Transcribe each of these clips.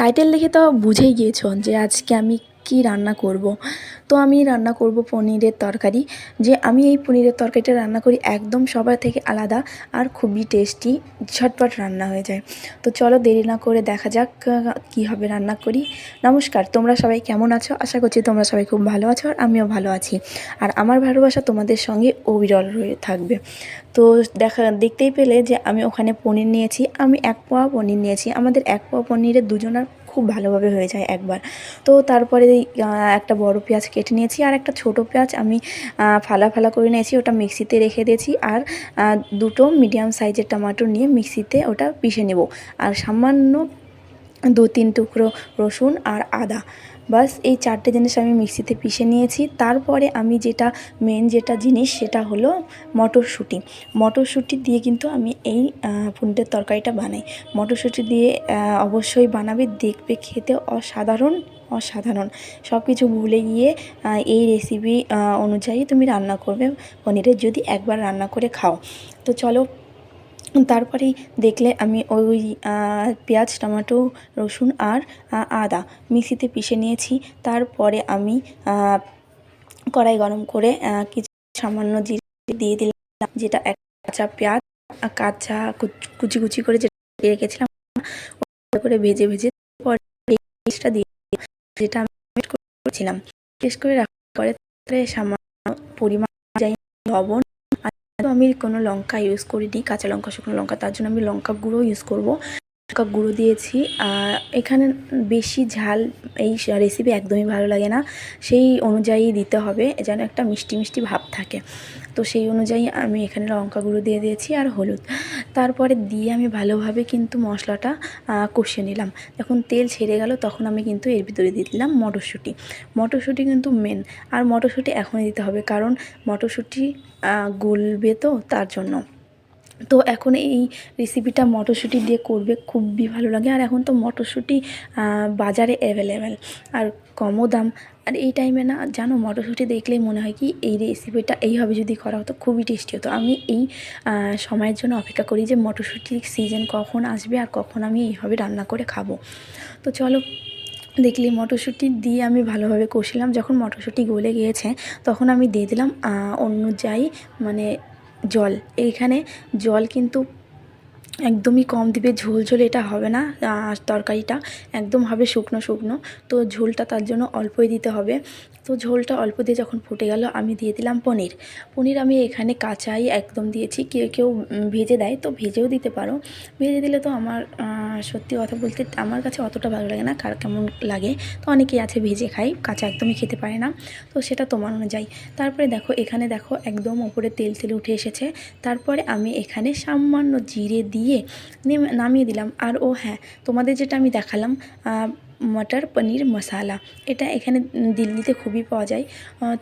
Title দেখে তো বুঝেই গিয়েছ যে আজকে আমি কী রান্না করব। তো আমি রান্না করব পনিরের তরকারি। যে আমি এই পনিরের তরকারিটা রান্না করি একদম সবার থেকে আলাদা আর খুবই টেস্টি, ঝটপট রান্না হয়ে যায়। তো চলো দেরি না করে দেখা যাক কি হবে রান্না করি। নমস্কার, তোমরা সবাই কেমন আছো? আশা করছি তোমরা সবাই খুব ভালো আছো আর আমিও ভালো আছি। আর আমার ভালোবাসা তোমাদের সঙ্গে অবিরল হয়ে থাকবে। তো দেখা, দেখতেই পেলে যে আমি ওখানে পনির নিয়েছি, আমি এক পোয়া পনির নিয়েছি। আমাদের এক পোয়া পনিরের দুজনার খুব ভালোভাবে হয়ে যায় একবার। তো তারপরে একটা বড় পেঁয়াজ কেটে নিয়েছি আর একটা ছোট পেঁয়াজ আমি ফালা ফালা করে নিয়েছি, ওটা মিক্সিতে রেখে দিয়েছি আর দুটো মিডিয়াম সাইজের টমাটো নিয়ে মিক্সিতে ওটা পিষে নেব। আর সামান্য দু তিন টুকরো রসুন আর আদা। বাস এই চারটে জিনিস আমি মিক্সিতে পিষে নিয়েছি। তারপরে আমি যেটা মেন যেটা জিনিস সেটা হলো মটরশুঁটি। মটরশুঁটি দিয়ে কিন্তু আমি এই পুন্টের তরকারিটা বানাই। মটরশুঁটি দিয়ে অবশ্যই বানাবে, দেখবে খেতে অসাধারণ অসাধারণ। সব কিছু ভুলে গিয়ে এই রেসিপি অনুযায়ী তুমি রান্না করবে পনিরের। যদি একবার রান্না করে খাও। তো চলো তারপরেই দেখলে আমি ওই পেঁয়াজ, টমেটো, রসুন আর আদা মিক্সিতে পিষে নিয়েছি। তারপরে আমি কড়াই গরম করে কিছু সামান্য জিরে দিয়ে দিলাম, যেটা এক কাঁচা পেঁয়াজ কাঁচা কুচি কুচি করে যেটা রেখেছিলাম করে ভেজে ভেজে পরে পেস্টটা দিয়ে যেটা আমি করেছিলাম। পেস্ট করে রাখার পরে সামান্য পরিমাণ লবণ আমি কোনো লঙ্কা ইউজ করিনি, কাঁচা লঙ্কা, শুকনো লঙ্কা, তার জন্য আমি লঙ্কা গুঁড়ো ইউজ করব। লঙ্কা গুঁড়ো দিয়েছি এখানে বেশি ঝাল এই রেসিপি একদমই ভালো লাগে না। সেই অনুযায়ী দিতে হবে, যেন একটা মিষ্টি মিষ্টি ভাব থাকে। তো সেই অনুযায়ী আমি এখানে লঙ্কা গুঁড়ো দিয়ে দিয়েছি আর হলুদ। তারপরে দিয়ে আমি ভালোভাবে কিন্তু মশলাটা কষিয়ে নিলাম। যখন তেল ছেড়ে গেল তখন আমি কিন্তু এর ভিতরে দিয়ে দিলাম মটরশুঁটি। মটরশুঁটি কিন্তু মেন আর মটরশুঁটি এখনই দিতে হবে কারণ মটরশুঁটি গলবে তো তার জন্য। তো এখন এই রেসিপিটা মটরশুঁটি দিয়ে করবে খুবই ভালো লাগে। আর এখন তো মটরশুঁটি বাজারে অ্যাভেলেবেল আর কমও দাম আর এই টাইমে না, জানো, মটরশুঁটি দেখলেই মনে হয় কি, এই রেসিপিটা এইভাবে যদি করা হতো, খুবই টেস্টি হতো। আমি এই সময়ের জন্য অপেক্ষা করি যে মটরশুঁটির সিজন কখন আসবে আর কখন আমি এইভাবে রান্না করে খাব। তো চলো, দেখলি মটরশুঁটি দিয়ে আমি ভালোভাবে কষিলাম। যখন মটরশুঁটি গলে গিয়েছে, তখন আমি দিয়ে দিলাম অনুযায়ী মানে জল। এইখানে জল কিন্তু একদমই কম দিবে, ঝোল ঝোল এটা হবে না তরকারিটা একদম হবে শুকনো শুকনো। তো ঝোলটা তার জন্য অল্পই দিতে হবে। তো ঝোলটা অল্প দিয়ে যখন ফুটে গেল, আমি দিয়ে দিলাম পনির। পনির আমি এখানে কাঁচাই একদম দিয়েছি, কেউ কেউ ভেজে দেয়, তো ভেজেও দিতে পারো। ভেজে দিলে তো আমার সত্যি কথা বলতে আমার কাছে অতটা ভালো লাগে না, কার কেমন লাগে। তো অনেকেই আছে ভেজে খাই কাঁচা একদমই খেতে পারে না। তো সেটা তোমার অনুযায়ী। তারপরে দেখো, এখানে দেখো একদম ওপরে তেল তেল উঠে এসেছে। তারপরে আমি এখানে সামান্য জিরে দিয়ে নামিয়ে দিলাম। আর ও হ্যাঁ তোমাদের যেটা আমি দেখালাম মটর পনির মশালা, এটা এখানে দিল্লিতে খুবই পাওয়া যায়।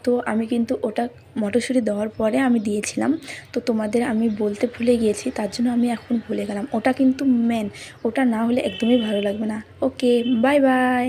তো আমি কিন্তু ওটা মটরশুঁটি দেওয়ার পরে আমি দিয়েছিলাম। তো তোমাদের আমি বলতে ভুলে গিয়েছি, তার জন্য আমি এখন ভুলে গেলাম। ওটা কিন্তু মেন ওটা না হলে একদমই ভালো লাগবে না। Okay bye bye